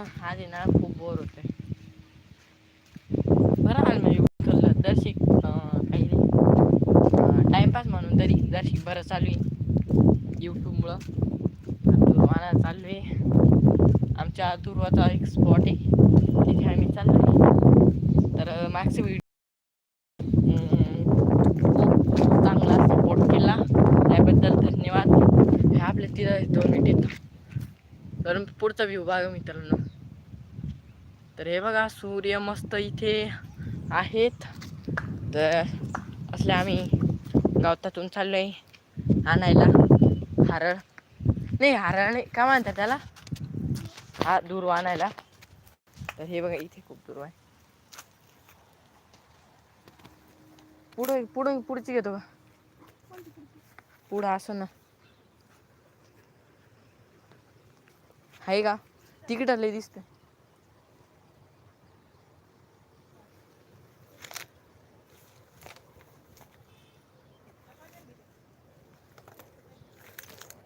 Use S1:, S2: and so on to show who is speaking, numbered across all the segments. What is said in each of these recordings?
S1: आज आहे ना खूप बोर होते. बरं आलं म्हणजे उचललं दर्शिक काही नाही. टाइमपास म्हणून तरी दर्शिक बरं चालू आहे. यूट्यूबमुळं दुर्वाना चालू आहे. आमच्या दुर्वाचा एक स्पॉट आहे. तिथे आम्ही चाललो आहे. तर अं, मागचे व्हिडिओ चांगला सपोर्ट केला. त्याबद्दल धन्यवाद. हे आपल्या तिला दोन मिनिट तर पुढचा व्ह्यू बघा मित्रांनो. तर हे बघा सूर्य मस्त इथे आहेत. तर असले आम्ही गावतातून चाललो आहे आणायला. हारळ. नाही हारळ नाही. का म्हणतात त्याला? हा दूर आणायला. तर हे बघा इथे खूप दूर आहे. पुढं पुढं पुढची घेतो का? पुढं असं ना. आहे का? तिकीट लय दिसतं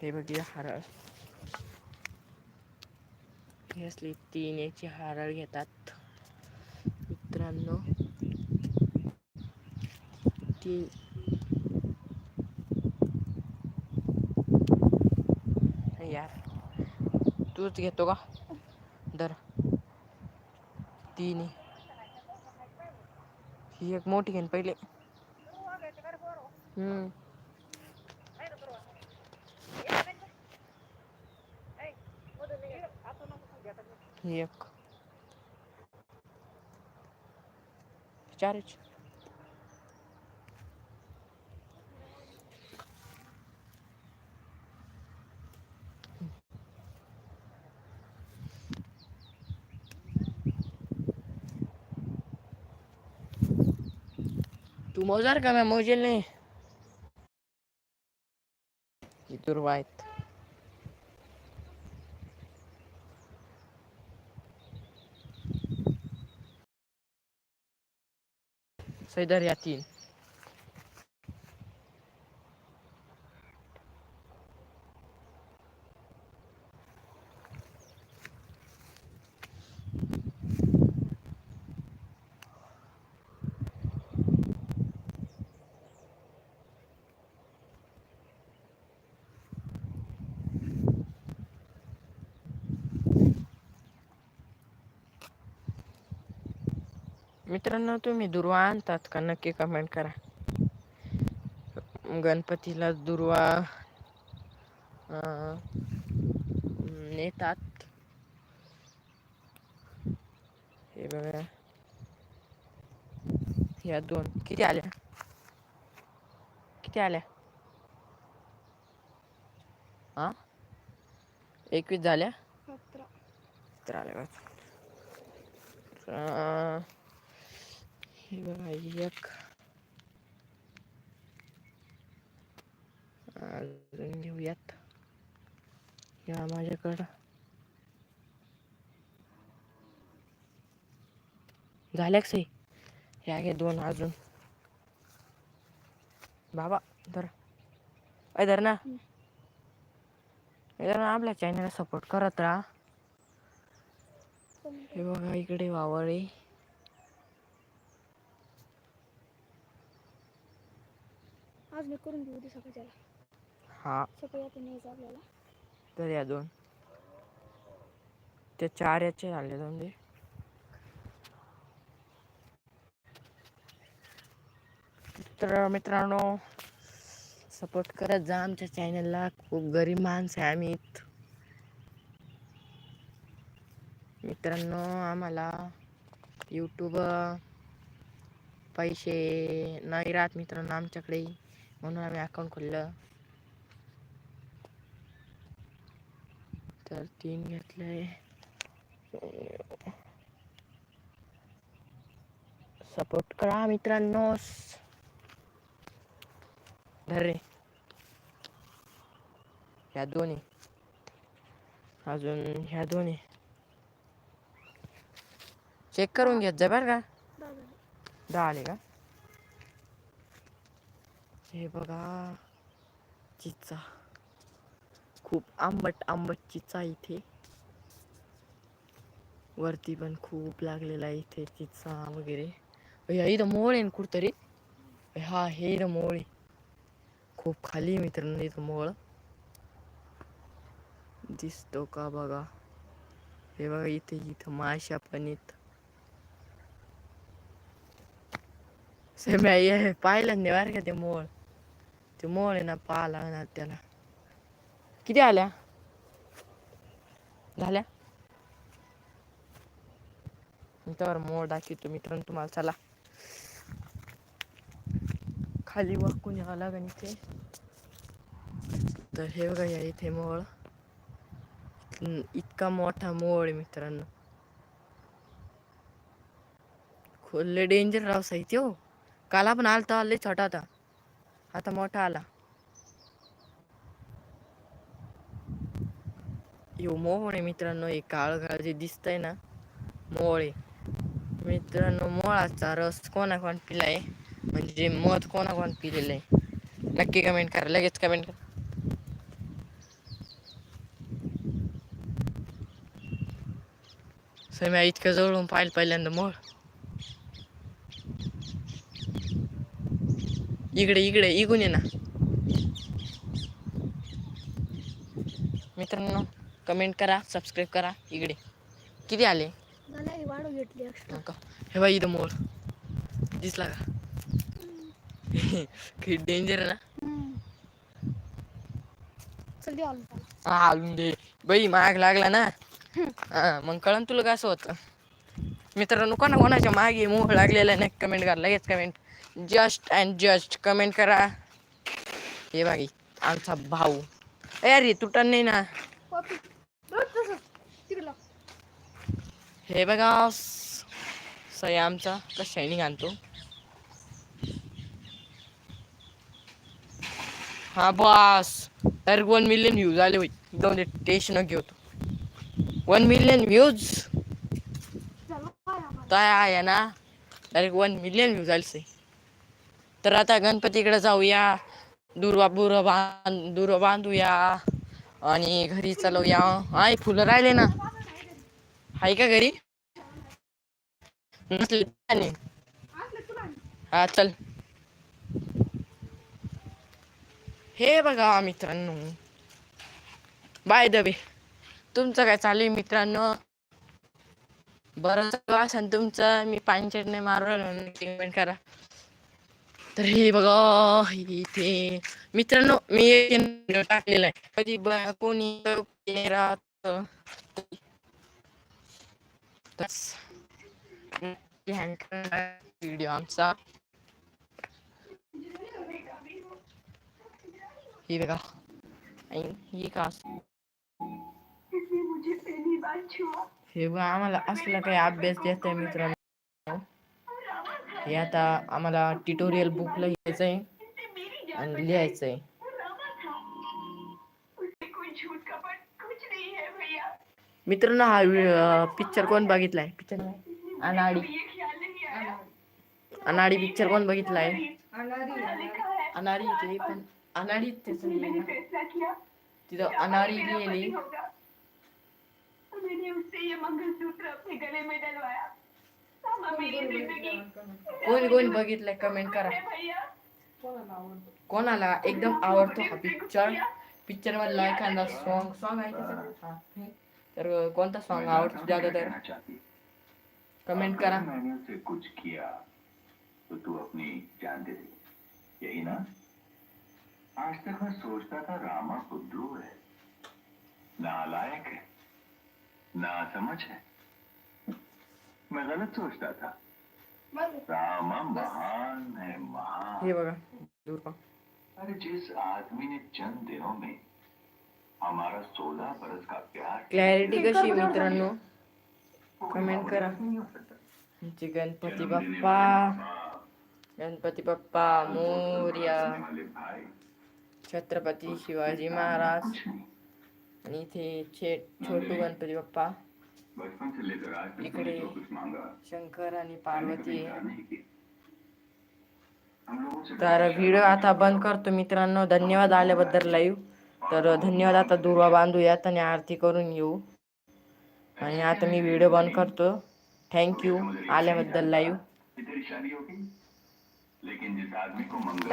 S1: हे बघ हारळ हे असली तीन याची हारळ घेतात. मित्रांनो तीन यार तूच घेतो का? दर. तीन ही एक मोठी घेईन पहिले. हम्म. ही एक चारच तू मोजार का मैं मोजेल नाही मित्रांनो तुम्ही दुर्वा आणतात का? नक्की कमेंट करा. गणपतीला दुर्वा नेतात. हे बघा. ह्या दोन. किती आल्या? किती आल्या? हा एकवीस झाल्या?
S2: सतरा.
S1: तर आल्या हे बघा एक अजून घेऊयात या माझ्याकडं झाल्या सही ह्या घे दोन अजून बाबा धर अय धर ना आपल्या चॅनलला सपोर्ट करत राहा हे बघा इकडे वावळे
S2: आज मी करून घेऊ उद्या सकाळच्याला.
S1: हा.
S2: सकाळी आता न्यायचं आपल्याला.
S1: तर या दोन. ते चार याचे झाले म्हणजे तर मित्रांनो सपोर्ट करत जा आमच्या चॅनलला खूप गरीब माणसं आहे आम्ही मित्रांनो आम्हाला यूट्यूब पैसे नाही राहत मित्रांनो आमच्याकडे. म्हणून आम्ही अकाउंट खोललं. तर तीन घेतलंय. सपोर्ट करा मित्रांनो. धर. रे ह्या दोन्ही. अजून ह्या दोन्ही. चेक करून घेत जा बरं का.
S2: दहा
S1: आले का? हे बघा. चिचा. खूप आंबट आंबट चिचा इथे. वरती पण खूप लागलेला आहे इथे चिचा वगैरे. इथं मोळ आहे ना कुठतरी. हा हे इथं मोळ आहे. खूप खाली आहे मित्रांनो इथं मोळ दिसतो का बघा. हे बघा इथे इथं माशा पण येत पाहिलं नाही बरं का ते मोळ ते मोळ आहे ना पाला ना त्याला. किती आल्या? झाल्या? तर मोळ दाखवतो मित्रांनो तुम्हाला चला. खाली वाकून यावं लागेल इथे. तर हे बघा या इथे मोळ इतका मोठा मोळ आहे मित्रांनो. खोल डेंजर रावसा इथे हो. काल आपण आलता लय छोटा होता आता मोठा आला. यो मोहळ आहे मित्रांनो हे काळ काळ जे दिसतंय ना मोळ आहे मित्रांनो मोळाचा रस कोणा कोण पिलाय? म्हणजे मध कोणा कोण पिलेलं आहे? नक्की कमेंट करा लगेच कमेंट करा. सर मी इतकं जवळून पाहिलं पहिल्यांदा मोळ इकडे इकडे इकून ये ना. मित्रांनो कमेंट करा सबस्क्राईब करा इकडे. किती आले?
S2: ही घेतली
S1: हे बाई इथं मोर. दिसला का? किती डेंजर आहे ना.
S2: चल दे
S1: हा बाई माग लागला ना. हा मग कळन तुला कसं होतं. मित्रांनो कोणा कोणाच्या मागे मोह लागलेला नक्की कमेंट करा लगेच comment just and just comment करा. हे बाई आमचा भाऊ. ए अरे तुटन नाही ना. हे बघा स- सई आमचा का शायनिंग आणतो हा बॉस तर वन मिलियन व्ह्यूज आले होई जाऊन टेस्ट न घेऊ वन मिलियन व्ह्यूज
S2: काय
S1: आहे ना? डायरेक्ट वन मिलियन व्ह्यूज आले तर आता गणपतीकडे जाऊया. दुर्वा बुर बांध दुर्वा बांधूया. आणि घरी चालवूया आय फुलं राहिले ना. आहे का घरी? नसले हा चल. हे बघा मित्रांनो. बाय दबे तुमचं काय चालू आहे मित्रांनो? बरं चालू असेल तुमचं मी पाणी नाही मारून कमेंट करा. तर हे बघा इथे मित्रांनो मी एक टाकलेला आहे कधी ब- कोणी व्हिडिओ आमचा ही बघा ही का? हे बघा आम्हाला असला काही अभ्यास देत आहे मित्रांनो हे आता आम्हाला ट्युटोरियल बुक लिहायचं आहे आणि लिहायचं आहे मित्रांनो हा पिक्चर कोण बघितलाय? पिक्चर अनाडी. अनाडी पिक्चर कोण बघितलाय? अनाडी ते पण अनाडी तिथं अनाडी लिहिली. कोण कोण बघितलंय? कमेंट करा. कोणाला एकदम आवडतो हा पिक्चर पिक्चर मधला एखादा सॉन्ग सॉन्ग आहे? हा. तर कोणता सॉन्ग आवडतो ज्यादा तर कमेंट करा.
S3: कुछ किया तो तू अपनी जान दे दी। यही ना? आज तक मैं सोचता था रामा बुद्धू है। नालायक है। ना समझ है। मैं गलत सोचता था रामा महान है महान
S1: बघा दूर.
S3: अरे जिस आदमी ने चंद दिनों में हमारा सोलह बरस का प्यार
S1: क्लॅरिटी कशी मित्रांनो कमेंट करा. गणपती बाप्पा गणपती बाप्पा मोर्या छत्रपती शिवाजी महाराज आणि इथे छे छोटू गणपती बाप्पा इकडे शंकर आणि पार्वती. तर व्हिडिओ आता बंद करतो मित्रांनो. धन्यवाद आल्याबद्दल लाईव्ह तर धन्यवाद आता दुर्वा बांधूयात आणि आरती करून येऊ. आणि आता मी व्हिडिओ बंद करतो. थँक्यू आल्याबद्दल लाईव्ह
S3: कि तेरी शादी होगी लेकिन जिस आदमी को मंगल